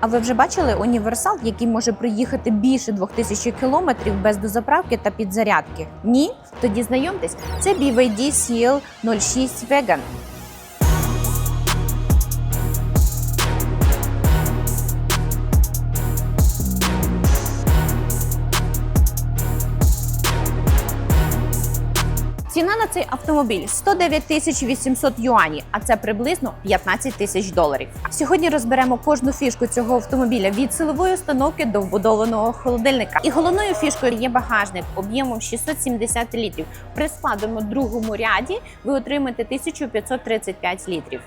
А ви вже бачили універсал, який може приїхати більше 2000 кілометрів без дозаправки та підзарядки? Ні? Тоді знайомтесь, це BYD CL 06 Vegan. Ціна на цей автомобіль 109 тисяч 800 юанів, а це приблизно 15 тисяч доларів. Сьогодні розберемо кожну фішку цього автомобіля від силової установки до вбудованого холодильника. І головною фішкою є багажник об'ємом 670 літрів. При складеному другому ряді ви отримаєте 1535 літрів.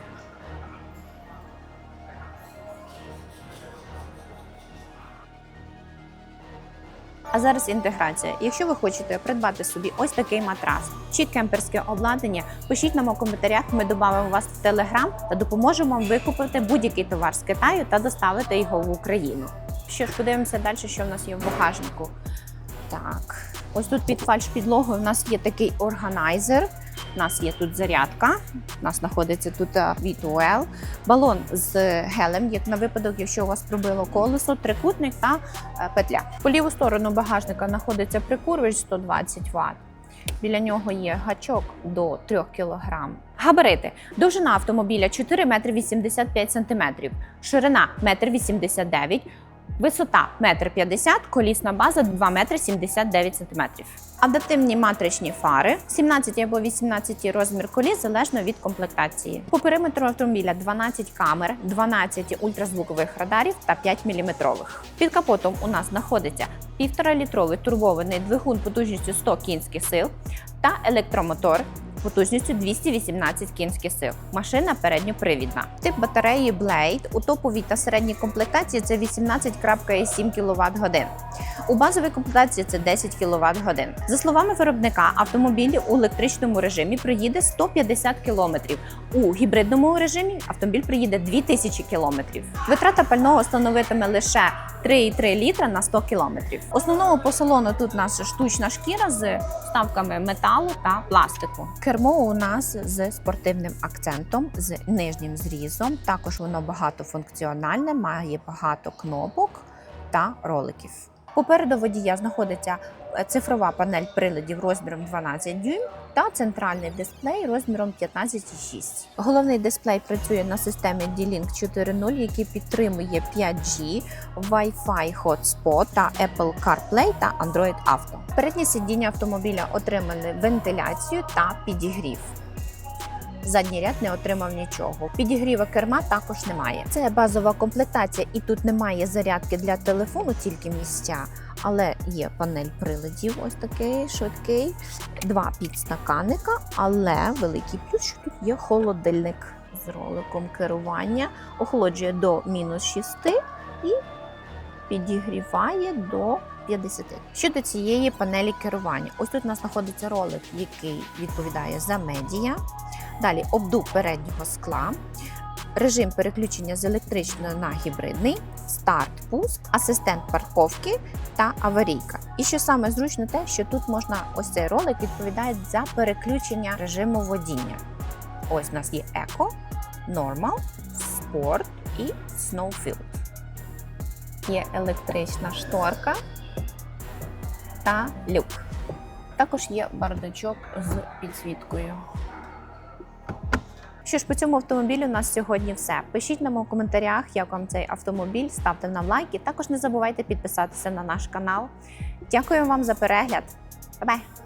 А зараз інтеграція. Якщо ви хочете придбати собі ось такий матрас чи кемперське обладнання, пишіть нам у коментарях. Ми додамо вас в телеграм та допоможемо вам викупити будь-який товар з Китаю та доставити його в Україну. Що ж, подивимося далі, що в нас є в багажнику. Так, ось тут під фальш-підлогою у нас є такий органайзер. У нас є тут зарядка, у нас знаходиться тут е, V2L, балон з гелем, як на випадок, якщо у вас пробило колесо, трикутник та е, петля. По ліву сторону багажника знаходиться прикурвач 120 Вт. Біля нього є гачок до 3 кг. Габарити. Довжина автомобіля 4 метри 85 см, ширина 1,89 м, висота 1,50 м, колісна база 2 метри 79 см. Адаптивні матричні фари, 17 або 18 розмір коліс залежно від комплектації. По периметру автомобіля 12 камер, 12 ультразвукових радарів та 5 мм. Під капотом у нас знаходиться 1,5-літровий турбований двигун потужністю 100 кінських сил та електромотор потужністю 218 кінських сил. Машина передньопривідна. Тип батареї Blade у топовій та середній комплектації це 18,7 кВт. У базовій комплектації це 10 кВт годин. За словами виробника, автомобіль у електричному режимі проїде 150 км. У гібридному режимі автомобіль проїде 2000 км. Витрата пального становитиме лише 3,3 літра на 100 кілометрів. Основного по салону тут нас штучна шкіра з вставками металу та пластику. Кермо у нас з спортивним акцентом, з нижнім зрізом. Також воно багатофункціональне, має багато кнопок та роликів. Попереду водія знаходиться цифрова панель приладів розміром 12 дюйм та центральний дисплей розміром 15,6. Головний дисплей працює на системі D-Link 4.0, який підтримує 5G, Wi-Fi Hotspot та Apple CarPlay та Android Auto. Передні сидіння автомобіля отримали вентиляцію та підігрів. Задній ряд не отримав нічого. Підігріва керма також немає. Це базова комплектація, і тут немає зарядки для телефону, тільки місця. Але є панель приладів, ось такий швидкий, два підстаканника, але великий плюс, що тут є холодильник з роликом керування, охолоджує до мінус 6 і підігріває до 50. Щодо цієї панелі керування, ось тут у нас знаходиться ролик, який відповідає за медіа. Далі обдув переднього скла, режим переключення з електричного на гібридний, старт, пуск, асистент парковки та аварійка. І що саме зручно, те, що тут можна ось цей ролик відповідає за переключення режиму водіння. Ось у нас є еко, нормал, спорт і Snowfield. Є електрична шторка та люк. Також є бардачок з підсвіткою. Що ж, по цьому автомобілю у нас сьогодні все. Пишіть нам у коментарях, як вам цей автомобіль, ставте нам лайки. Також не забувайте підписатися на наш канал. Дякую вам за перегляд. Бай-бай!